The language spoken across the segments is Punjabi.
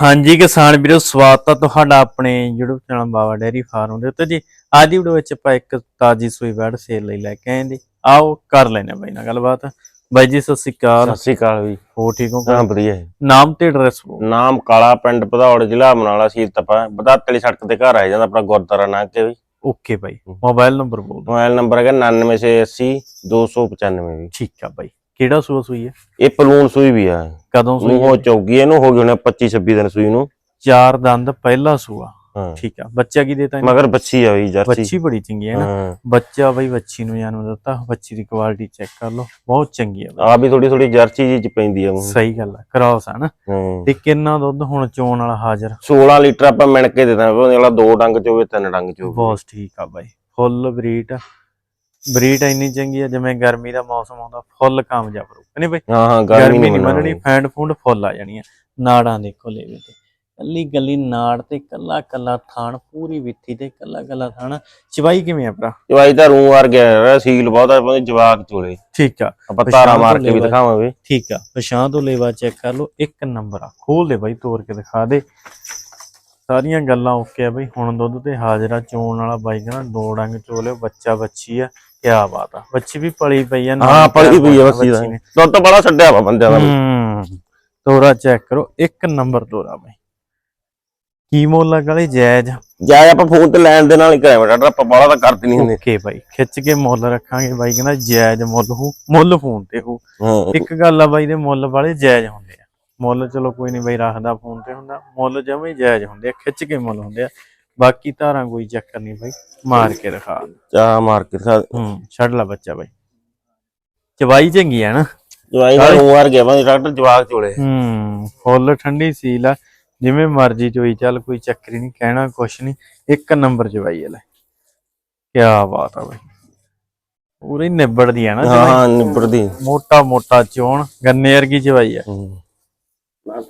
ਹਾਂਜੀ ਕਿਸਾਨ ਵੀਰੋ ਸਵਾਗਤ ਹੈ ਤੁਹਾਡਾ ਆਪਣੇ YouTube channel Baba dairy farm ਦੇ ਉੱਤੇ ਜੀ। ਅੱਜ ਦੀ ਵੀਡੀਓ ਵਿੱਚ ਆਪਾਂ ਇੱਕ ਤਾਜੀ ਸੂਈ ਬੈਡ ਸੇਲ ਲਈ ਲੈ ਕੇ ਆਏ ਜੀ। ਆਓ ਕਰ ਲੈਨੇ ਬਾਈ ਨਾਲ ਗੱਲਬਾਤ। ਬਾਈ ਜੀ ਸਤਿ ਸ਼੍ਰੀ ਅਕਾਲ। ਸਤਿ ਸ਼੍ਰੀ ਅਕਾਲ ਵੀ ਹੋ ਠੀਕ ਹੋ? ਹਾਂ ਵਧੀਆ ਹੈ। ਨਾਮ ਤੇ ਐਡਰੈਸ ਨਾਮ ਕਾਲਾ ਪਿੰਡ ਭਦੌੜ ਜ਼ਿਲ੍ਹਾ ਮਨਾਲਾ ਸ਼ਹੀਦ ਤਪਾ ਬਦਾਤਲੀ ਸੜਕ ਤੇ ਘਰ ਆ ਜਾਂਦਾ ਆਪਣਾ ਗੁਰਦੁਆਰਾ ਨਾ ਕੇ ਵੀ। ਓਕੇ ਬਾਈ ਮੋਬਾਈਲ ਨੰਬਰ ਬੋਲ। ਮੋਬਾਈਲ ਨੰਬਰ ਹੈਗਾ 9980 295 ਵੀ। ਠੀਕ ਆ ਬਾਈ। ਕਿਹੜਾ ਸੂਆ ਸੂਈ ਹੈ? ਇਹ ਪਲੂਣ ਸੂਈ ਵੀ ਆ। ਕਦੋਂ ਸੂਈ ਉਹ? ਚੌਗੀ ਇਹਨੂੰ ਹੋ ਗਏ ਹੋਣੇ 25 26 ਦਿਨ ਸੂਈ ਨੂੰ। ਚਾਰ ਦੰਦ ਪਹਿਲਾ ਸੂਆ। ਠੀਕ ਆ। ਬੱਚਾ ਕੀ ਦੇਤਾ? ਮਗਰ ਬੱਚੀ ਆ ਵੀ ਜਰਸੀ। ਬੱਚੀ ਬੜੀ ਚੰਗੀ ਹੈ ਨਾ। ਬੱਚਾ ਬਾਈ ਬੱਚੀ ਨੂੰ ਜਨਮ ਦਿੱਤਾ। ਬੱਚੀ ਦੀ ਕੁਆਲਿਟੀ ਚੈੱਕ ਕਰ ਲਓ। ਬਹੁਤ ਚੰਗੀ ਬਾਈ। ਆ ਵੀ ਥੋੜੀ ਥੋੜੀ ਜਰਸੀ ਜੀ ਚ ਪੈਂਦੀ ਆ ਸਹੀ ਗੱਲ ਹੈ ਕ੍ਰਾਸ ਹੈ ਨਾ। ਤੇ ਕਿੰਨਾ ਦੁੱਧ ਹੁਣ ਚੋਣ ਵਾਲਾ ਹਾਜ਼ਰ? 16 ਲੀਟਰ ਆਪਾਂ ਮਿਣ ਕੇ ਦੇ ਦਾਂਗੇ। ਉਹਦੇ ਵਾਲਾ ਦੋ ਡੰਗ ਚ ਹੋਵੇ ਤਿੰਨ ਡੰਗ ਚ ਹੋਵੇ। ਬਹੁਤ ਠੀਕ ਆ ਬਾਈ। ਫੁੱਲ ਬਰੀਟ ਬਰੀਟ ਇੰਨੀ ਚੰਗੀ ਆ ਜਿਵੇਂ ਗਰਮੀ ਦਾ ਮੌਸਮ ਆਉਂਦਾ ਫੁੱਲ ਕਾਮਯਾਬ ਰਹੂ। ਨਹੀਂ ਬਾਈ ਹਾਂ ਹਾਂ ਗਰਮੀ ਨਹੀਂ ਮੰਨਣੀ ਫੈਂਡ ਫੂਡ ਫੁੱਲ ਆ ਜਾਣੀਆਂ। ਨਾੜਾਂ ਦੇਖੋ ਲੈਵੇ ਤੇ। ਕੱਲੀ ਕੱਲੀ ਨਾੜ ਤੇ ਕੱਲਾ ਕੱਲਾ ਥਾਣ ਪੂਰੀ ਵਿੱਥੀ ਤੇ ਕੱਲਾ ਕੱਲਾ ਥਾਣ। ਚਵਾਈ ਕਿਵੇਂ ਆ ਭਰਾ? ਜਵਾਈ ਤਾਂ ਰੂ ਵਰ ਗਿਆ ਸੀਲ ਬਹੁਤ ਜਵਾਕ ਚੋਲੇ। ਠੀਕ ਆ। ਆਪਾਂ ਤਾਰਾ ਮਾਰ ਕੇ ਵੀ। ਦਿਖਾਵਾਂਗੇ। ਠੀਕ ਆ। ਪਛਾਣ ਤੋਂ ਲੈਵਾ ਚੈੱਕ ਕਰ ਲਓ ਇੱਕ ਨੰਬਰ ਆ। ਖੋਲ ਦੇ ਬਾਈ ਤੋੜ ਕੇ ਦਿਖਾ ਦੇ। ਸਾਰੀਆਂ ਗੱਲਾਂ ਓਕੇ ਆ ਬਈ। ਹੁਣ ਦੁੱਧ ਤੇ ਹਾਜ਼ਰਾ ਚੋਣ ਵਾਲਾ ਬਾਈ ਕਹਿੰਦਾ ਦੋ ਡੰਗ ਚੋਲੇ ਬੱਚਾ ਬੱਚੀ ਆ। ਕਿਆ ਬਾਤ ਆ। ਬੱਚੀ ਵੀ ਪਲੀ ਪਈ ਆ ਨਾਲ ਹਾਂ ਪੜੀ ਪਈ ਆ ਪਿਆਰ ਬੱਸੀ ਦਾ। ਬੱਚੀ ਨੇ। ਦੁੱਧ ਬੜਾ ਛੱਡਿਆ ਵਾ ਬੰਦਿਆਂ ਦਾ ਹੂੰ ਤੋਰਾ ਚੈੱਕ ਕਰੋ ਇੱਕ ਨੰਬਰ ਤੋਰਾ ਬਾਈ। ਕੀ ਮੁੱਲ ਆ ਗਲੇ? ਜਾਇਜ਼। ਜਾਂ ਆਪਾਂ ਫੋਨ ਤੇ ਲੈਣ ਦੇ ਨਾਲ ਹੀ ਕਰਾਂਗੇ ਡਾਕਟਰ ਆਪਾਂ ਬਾਹਲਾ ਤਾਂ ਕਰਦੇ ਨਹੀਂ ਹੁੰਦੇ। ਓਕੇ ਬਾਈ ਖਿੱਚ ਕੇ ਮੁੱਲ ਰੱਖਾਂਗੇ ਬਾਈ ਕਹਿੰਦਾ ਜਾਇਜ਼ ਮੁੱਲ ਹੋ ਮੁੱਲ ਫੋਨ ਤੇ ਹੋ। ਹਾਂ। ਇੱਕ ਗੱਲ ਆ ਬਾਈ ਦੇ ਮੁੱਲ ਵਾਲੇ ਜਾਇਜ਼ ਹੁੰਦੇ ਆ। ਮੁੱਲ ਚਲੋ ਕੋਈ ਨਹੀਂ ਬਾਈ ਰੱਖਦਾ ਫੋਨ ਤੇ ਹੁੰਦਾ। ਮੁੱਲ ਜਮੇ ਜਾਇਜ਼ ਹੁੰਦੇ ਆ ਖਿੱਚ ਕੇ ਮੁੱਲ ਹੁੰਦੇ ਆ। ਬਾਕੀ ਧਾਰਾਂ ਕੋਈ ਚੱਕਰ ਨਹੀਂ ਬਾਈ ਮਾਰ ਕੇ ਦਿਖਾ। ਚਾ ਮਾਰ ਕੇ ਹੂੰ ਛੱਡ ਲੈ ਬੱਚਾ ਬਾਈ। ਚਵਾਈ ਚੰਗੀ ਆ ਨਾ। ਜਵਾਈ ਦਾ ਰੂ ਵਰ ਗਿਆ ਬੰਦੇ ਡਾਕਟਰ ਜਵਾਕ ਚੋਲੇ। ਹੂੰ ਫੁੱਲ ਠੰਡੀ ਸੀਲ ਆ। ਜਿਵੇਂ ਮਰਜ਼ੀ ਚੋਈ ਚੱਲ ਕੋਈ ਚੱਕਰ ਹੀ ਨਹੀਂ ਕਹਿਣਾ ਕੁਛ ਨਹੀਂ। ਇੱਕ ਨੰਬਰ ਚਵਾਈ ਆ ਲੈ। ਕੀ ਬਾਤ ਆ ਬਾਈ। ਪੂਰੀ ਨਿਬੜਦੀ ਆ ਨਾ ਹਾਂ। ਹਾਂ ਨਿਬੜਦੀ। ਮੋਟਾ ਮੋਟਾ ਚੋਣ ਗੰਨੇ ਵਰਗੀ ਚਵਾਈ ਆ। ਹੂੰ।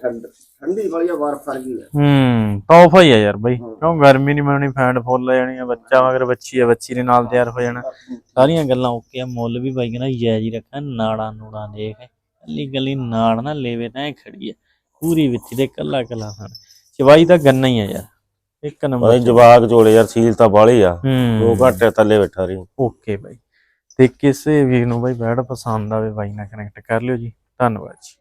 ਠੰਡੀ ਵਾਲੀ ਬਰਫ ਵਰਗੀ ਹੈ ਹੂੰ ਤੋਹਫਾ ਹੀ ਆ ਯਾਰ ਬਾਈ। ਕਿਉਂ ਗਰਮੀ ਨਹੀਂ ਮੈਣੀ ਫੈਂਡ ਫੁੱਲ ਆ ਜਾਣੀ ਆ ਬੱਚਾ ਮਗਰ ਬੱਚੀ ਆ ਬੱਚੀ ਦੇ ਨਾਲ ਤਿਆਰ ਹੋ ਜਾਣਾ। ਸਾਰੀਆਂ ਗੱਲਾਂ ਓਕੇ ਆ ਮੁੱਲ ਵੀ ਬਾਈ ਕਹਿੰਦਾ ਜਾਇਜ਼ ਹੀ ਰੱਖਾਂ ਨਾੜਾਂ ਨੂੜਾਂ ਦੇਖ। ਕੱਲੀ ਕੱਲੀ ਨਾੜ ਨਾ ਲੈਵੇ ਤਾਂ ਇਹ ਖੜੀ ਆ। ਪੂਰੀ ਵਿੱਥੀ ਦੇ ਕੱਲਾ ਕੱਲਾ ਹਨ ਚਵਾਈ ਤਾਂ ਗੰਨਾ ਹੀ ਆ ਯਾਰ। ਇੱਕ ਨੰਬਰ ਬੰਦੇ ਜਵਾਕ ਚੋਲੇ ਯਾਰ ਸੀਲ ਤਾਂ ਬਾਹਲੀ ਆ। ਦੋ ਘੰਟੇ ਥੱਲੇ ਬੈਠਾ ਰਹੀ। ਓਕੇ ਬਾਈ। ਤੇ ਕਿਸੇ ਵੀਰ ਨੂੰ ਬਾਈ ਬੈਡ ਪਸੰਦ ਆਵੇ ਬਾਈ ਨਾਲ ਕਨੈਕਟ ਕਰ ਲਿਓ ਜੀ। ਧੰਨਵਾਦ ਜੀ।